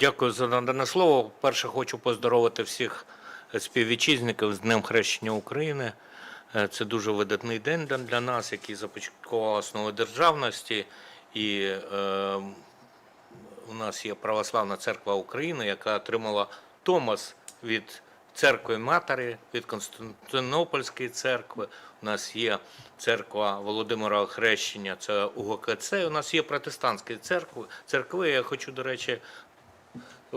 Дякую за надане слово. Перше хочу поздоровити всіх співвітчизників з Днем Хрещення України. Е, Це дуже видатний день для- нас, який започаткував основи державності. І е, у нас є Православна церква України, яка отримала Томас від церкви Матері, від Константинопольської церкви. У нас є церква Володимира Хрещення, це УГКЦ. У нас є протестантські церкви. Церкви. Я хочу, до речі,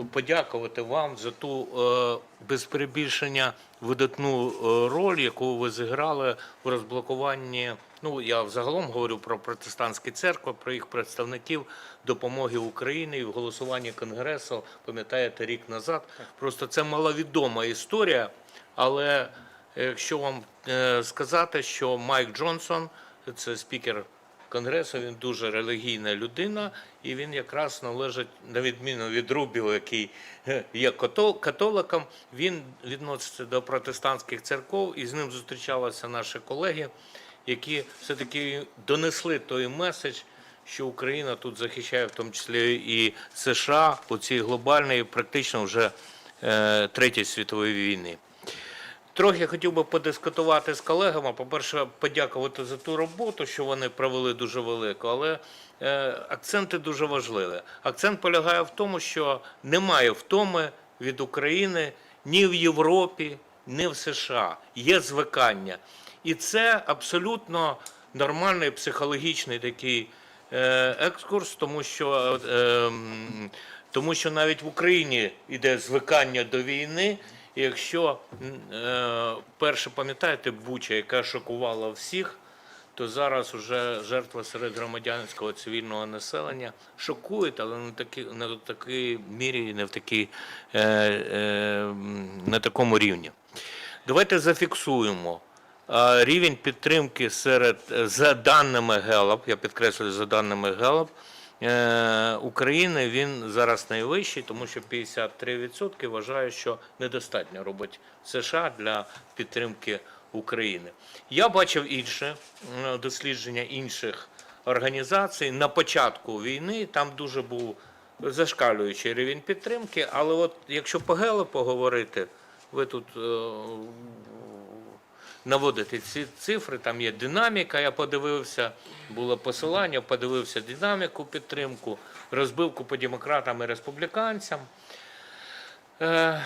подякувати вам за ту е, без перебільшення видатну е, роль, яку ви зіграли в розблокуванні. Ну я взагалом говорю про протестантські церкви, про їх представників допомоги Україні і в голосуванні Конгресу. Пам'ятаєте, рік назад. Просто це маловідома історія, але якщо вам е, сказати, що Майк Джонсон, це спікер Конгресу, він дуже релігійна людина, і він якраз належить, на відміну від Рубіо, який е, є като- католиком, він відноситься до протестантських церков, і з ним зустрічалися наші колеги, які все-таки донесли той меседж, що Україна тут захищає в тому числі і США у цій глобальній, практично вже е, третій світової війни. Трохи хотів би подискутувати з колегами. По-перше, подякувати за ту роботу, що вони провели дуже велику, але е, акценти дуже важливі. Акцент полягає в тому, що немає втоми від України ні в Європі, ні в США. Є звикання. І це абсолютно нормальний психологічний такий е, екскурс, тому що, е, тому що навіть в Україні йде звикання до війни. Якщо е, перше пам'ятаєте Буча, яка шокувала всіх, то зараз вже жертва серед громадянського цивільного населення шокують, але не такі не в такій мірі, не в такій е, е, на такому рівні. Давайте зафіксуємо. Рівень підтримки серед за даними ГЕЛАП, я підкреслюю за даними ГЕЛАП, України він зараз найвищий, тому що 53% вважають, що недостатньо робить США для підтримки України. Я бачив інше дослідження інших організацій на початку війни. Там дуже був зашкалюючий рівень підтримки. Але от якщо по ГЕЛАПу поговорити, ви тут е, наводити ці цифри, там є динаміка, я подивився, було посилання, подивився динаміку підтримку, розбивку по демократам і республіканцям. Е,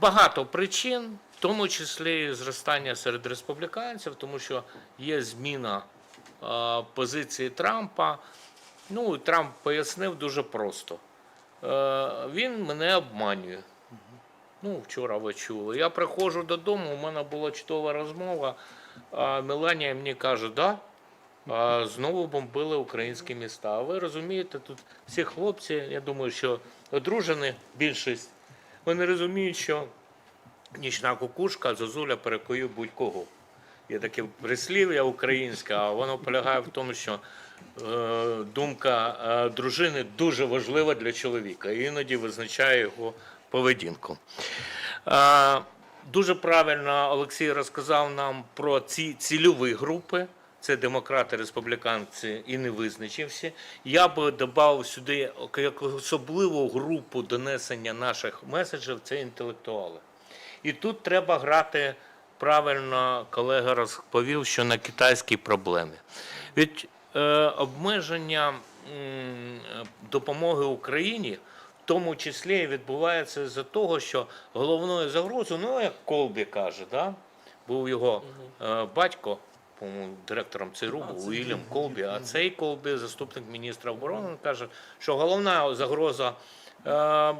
Багато причин, в тому числі зростання серед республіканців, тому що є зміна е, позиції Трампа. Ну, Трамп пояснив дуже просто. Е, Він мене обманює. Ну, вчора ви чули. Я приходжу додому, у мене була чудова розмова. А Меланія мені каже, да, а знову бомбили українські міста. А ви розумієте, тут всі хлопці, я думаю, що одружені більшість, вони розуміють, що нічна кукушка, зозуля перекоює будь-кого. Є таке прислів'я українське, а воно полягає в тому, що е, думка е, дружини дуже важлива для чоловіка і іноді визначає його поведінку. Дуже правильно Олексій розказав нам про ці цільові групи. Це демократи, республіканці і не визначився. Я би додав сюди як особливу групу донесення наших меседжів це інтелектуали. І тут треба грати правильно, колега розповів, що на китайській проблемі. Від е, обмеження м, допомоги Україні, тому числі відбувається з-за того, що головною загрозою, ну як Колбі каже, да? був його е, батько, по-моєму, директором ЦРУ був Уільям Колбі, а цей Колбі, заступник міністра оборони, він каже, що головна загроза е,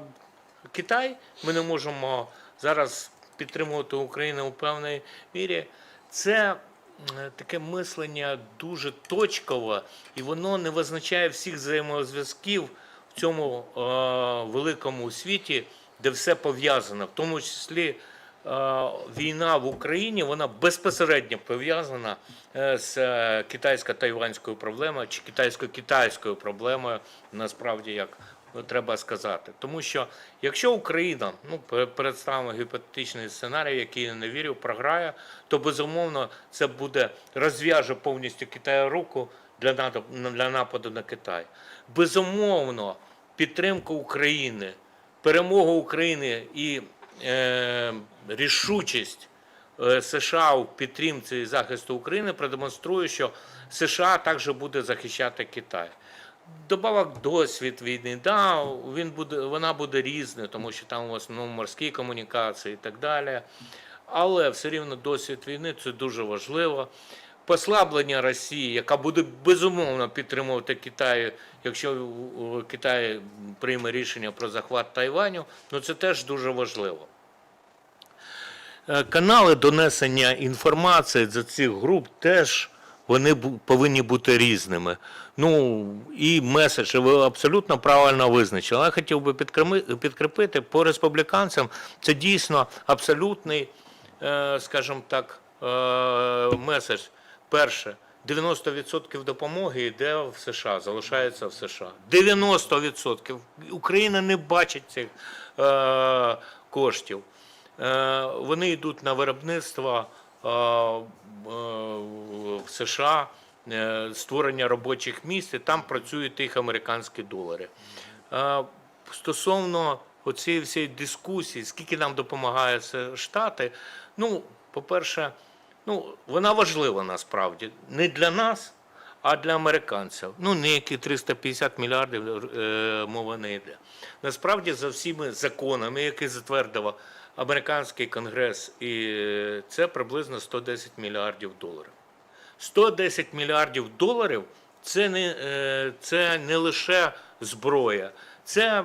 Китай, ми не можемо зараз підтримувати Україну у певній мірі. Це таке мислення дуже точкове, і воно не визначає всіх взаємозв'язків цьому е, великому світі, де все пов'язано, в тому числі. е, Війна в Україні вона безпосередньо пов'язана е, з китайсько-тайванською проблемою чи китайсько-китайською проблемою, насправді як треба сказати. Тому що якщо Україна, ну представимо гіпотетичний сценарій, який я не вірю, програє, то безумовно це буде розв'яже повністю Китаю руку для нападу, на Китай. Безумовно, підтримка України, перемога України і е, рішучість е, США у підтримці і захисту України продемонструє, що США також буде захищати Китай. Добавок досвід війни, да, він буде, вона буде різною, тому що там в основному морські комунікації і так далі. Але все рівно досвід війни це дуже важливо. Послаблення Росії, яка буде безумовно підтримувати Китай, якщо Китай прийме рішення про захват Тайваню, ну це теж дуже важливо. Е, Канали донесення інформації за цих груп теж вони повинні бути різними. Ну і меседж ви абсолютно правильно визначили. Я хотів би підкріпити по республіканцям. Це дійсно абсолютний, е, скажімо так, е, меседж. Перше. 90% допомоги йде в США, залишається в США. 90%. Україна не бачить цих е, коштів. Е, вони йдуть на виробництво е, е, в США, е, створення робочих місць, і там працюють їх американські долари. Е, Стосовно оцієї всієї дискусії, скільки нам допомагає Штати, ну, по-перше, ну, вона важлива насправді не для нас, а для американців. Ну, ніякі 350 мільярдів е, мова не йде. Насправді, за всіми законами, які затвердив американський конгрес, і е, це приблизно 110 мільярдів доларів. 110 мільярдів доларів це не, е, це не лише зброя, це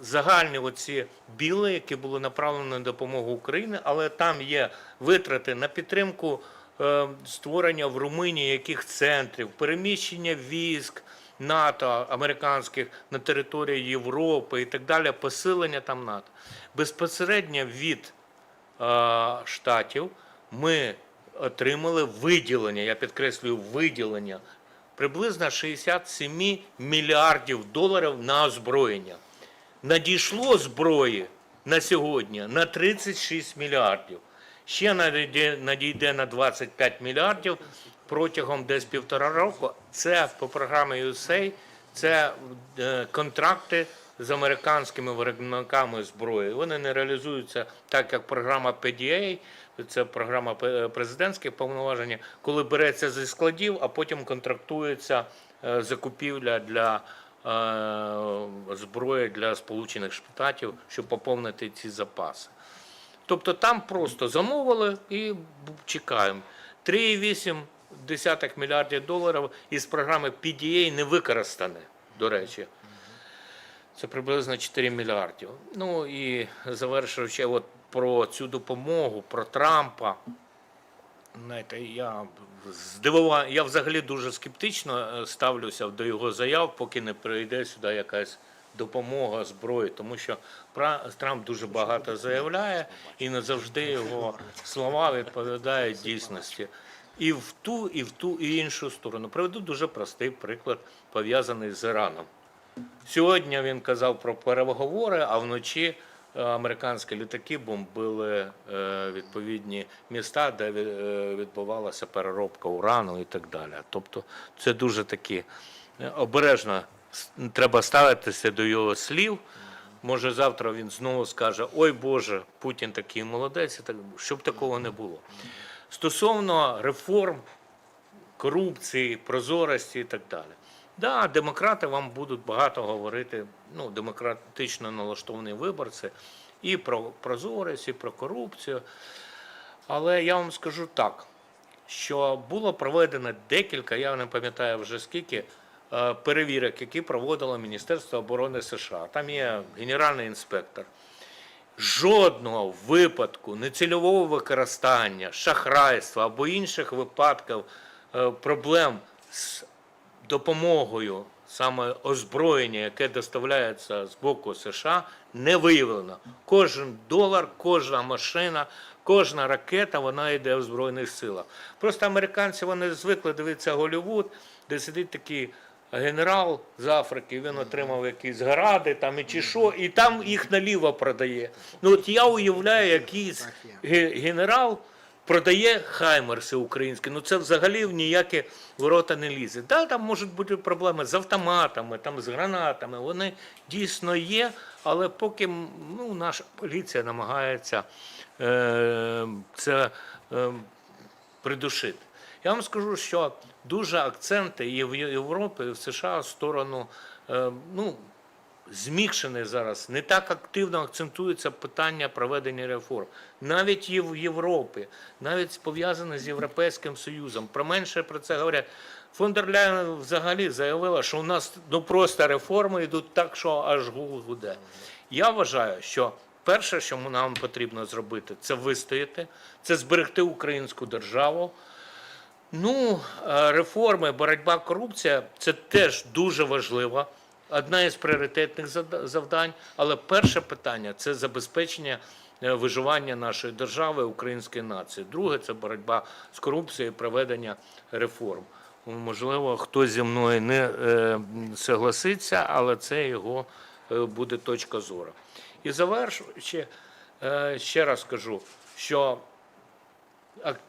загальні оці біли, які були направлені на допомогу Україні, але там є витрати на підтримку е, створення в Румунії яких центрів, переміщення військ. НАТО, американських на території Європи і так далі, посилення там НАТО. Безпосередньо від е, штатів ми отримали виділення, я підкреслюю, виділення приблизно 67 мільярдів доларів на озброєння. Надійшло зброї на сьогодні на 36 мільярдів. Ще надійде, на 25 мільярдів протягом десь півтора року. Це по програмі USA, це е, контракти з американськими виробниками зброї. Вони не реалізуються так, як програма PDA, це програма президентських повноважень, коли береться зі складів, а потім контрактується е, закупівля для е, зброї для Сполучених Штатів, щоб поповнити ці запаси. Тобто там просто замовили і чекаємо. 3,8 мільярдів доларів із програми PDA не використане, до речі. Це приблизно 4 мільярдів. Ну і завершуючи от про цю допомогу, про Трампа. Знаєте, я здивував, я взагалі дуже скептично е, ставлюся до його заяв, поки не прийде сюди якась допомога зброї, тому що Трамп дуже багато заявляє, і не завжди його слова відповідають дійсності. І в ту, і в ту, і іншу сторону. Приведу дуже простий приклад, пов'язаний з Іраном. Сьогодні він казав про переговори, а вночі е, американські літаки бомбили е, відповідні міста, де е, відбувалася переробка урану і так далі. Тобто це дуже такі е, обережно треба ставитися до його слів. Може, завтра він знову скаже: Ой Боже, Путін такий молодець, так щоб такого не було. Стосовно реформ, корупції, прозорості і так далі. Да, демократи вам будуть багато говорити, ну, демократично налаштовані виборці, і про прозорість, і про корупцію. Але я вам скажу так, що було проведено декілька, я не пам'ятаю вже скільки, перевірок, які проводило Міністерство оборони США. Там є генеральний інспектор. Жодного випадку нецільового використання, шахрайства або інших випадків е, проблем з допомогою саме озброєння, яке доставляється з боку США, не виявлено. Кожен долар, кожна машина, кожна ракета, вона йде в Збройних силах. Просто американці вони звикли дивитися Голлівуд, де сидить такий генерал з Африки, він отримав якісь гради там і чи що, і там їх наліво продає. Ну от я уявляю, якийсь генерал продає хаймерси українські, ну це взагалі в ніякі ворота не лізе. Да, там можуть бути проблеми з автоматами, там, з гранатами. Вони дійсно є, але поки ну, наша поліція намагається е, це е, придушити. Я вам скажу, що дуже акценти і в Європі, і в США в сторону е, ну, змікшений зараз. Не так активно акцентується питання проведення реформ. Навіть в Європі, навіть пов'язане з Європейським Союзом. Про менше про це говорять. Фон дер Ляйен взагалі заявила, що у нас ну, просто реформи йдуть так, що аж гул гуде. Я вважаю, що перше, що нам потрібно зробити, це вистояти, це зберегти українську державу. Ну, е, реформи, боротьба корупція це теж дуже важливо. Одна із пріоритетних завдань. Але перше питання це забезпечення е, виживання нашої держави, української нації. Друге це боротьба з корупцією, проведення реформ. Можливо, хтось зі мною не е, согласиться, але це його буде точка зору. І завершуючи, ще раз скажу, що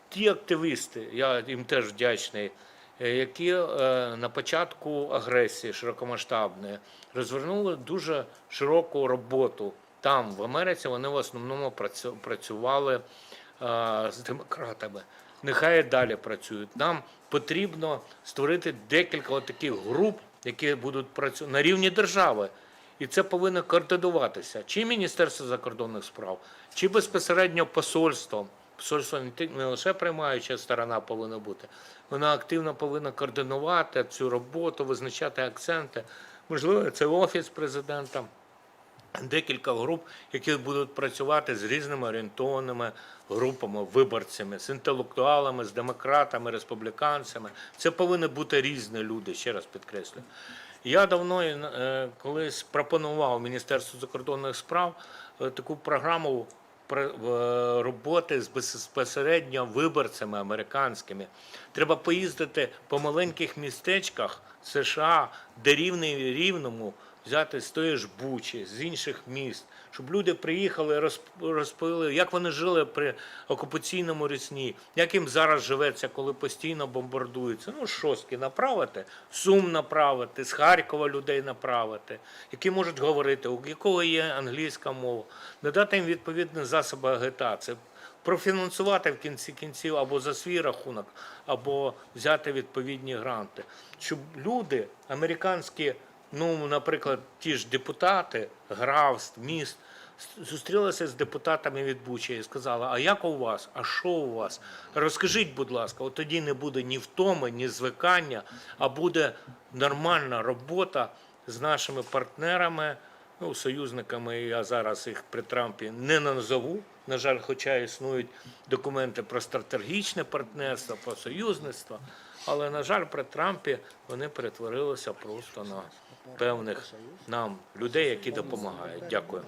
ті активісти, я їм теж вдячний, е, які е, на початку агресії широкомасштабної розвернули дуже широку роботу. Там, в Америці, вони в основному працю- працювали е, з демократами. Нехай далі працюють. Нам потрібно створити декілька таких груп, які будуть працювати на рівні держави. І це повинно координуватися. Чи Міністерство закордонних справ, чи безпосередньо посольством. Посольство не лише приймаюча сторона повинна бути, вона активно повинна координувати цю роботу, визначати акценти. Можливо, це офіс президента, декілька груп, які будуть працювати з різними орієнтованими групами, виборцями, з інтелектуалами, з демократами, республіканцями. Це повинні бути різні люди, ще раз підкреслюю. Я давно е, колись пропонував Міністерству закордонних справ е, таку програму роботи з безпосередньо виборцями американськими. Треба поїздити по маленьких містечках США, де рівний рівному взяти з тої ж Бучі, з інших міст, щоб люди приїхали, розп- розповіли, як вони жили при окупаційному рісні, як їм зараз живеться, коли постійно бомбардуються. Ну, шостки направити, Сум направити, з Харкова людей направити, які можуть говорити, у якого є англійська мова, надати їм відповідні засоби агітації. Профінансувати в кінці кінців або за свій рахунок, або взяти відповідні гранти, щоб люди американські, ну, наприклад, ті ж депутати графств, міст, зустрілися з депутатами від Бучі і сказали, а як у вас, а що у вас? Розкажіть, будь ласка, от тоді не буде ні втоми, ні звикання, а буде нормальна робота з нашими партнерами, ну, союзниками, я зараз їх при Трампі не назову. На жаль, хоча існують документи про стратегічне партнерство, про союзництво, але, на жаль, при Трампі вони перетворилися просто на певних нам людей, які допомагають. Дякую.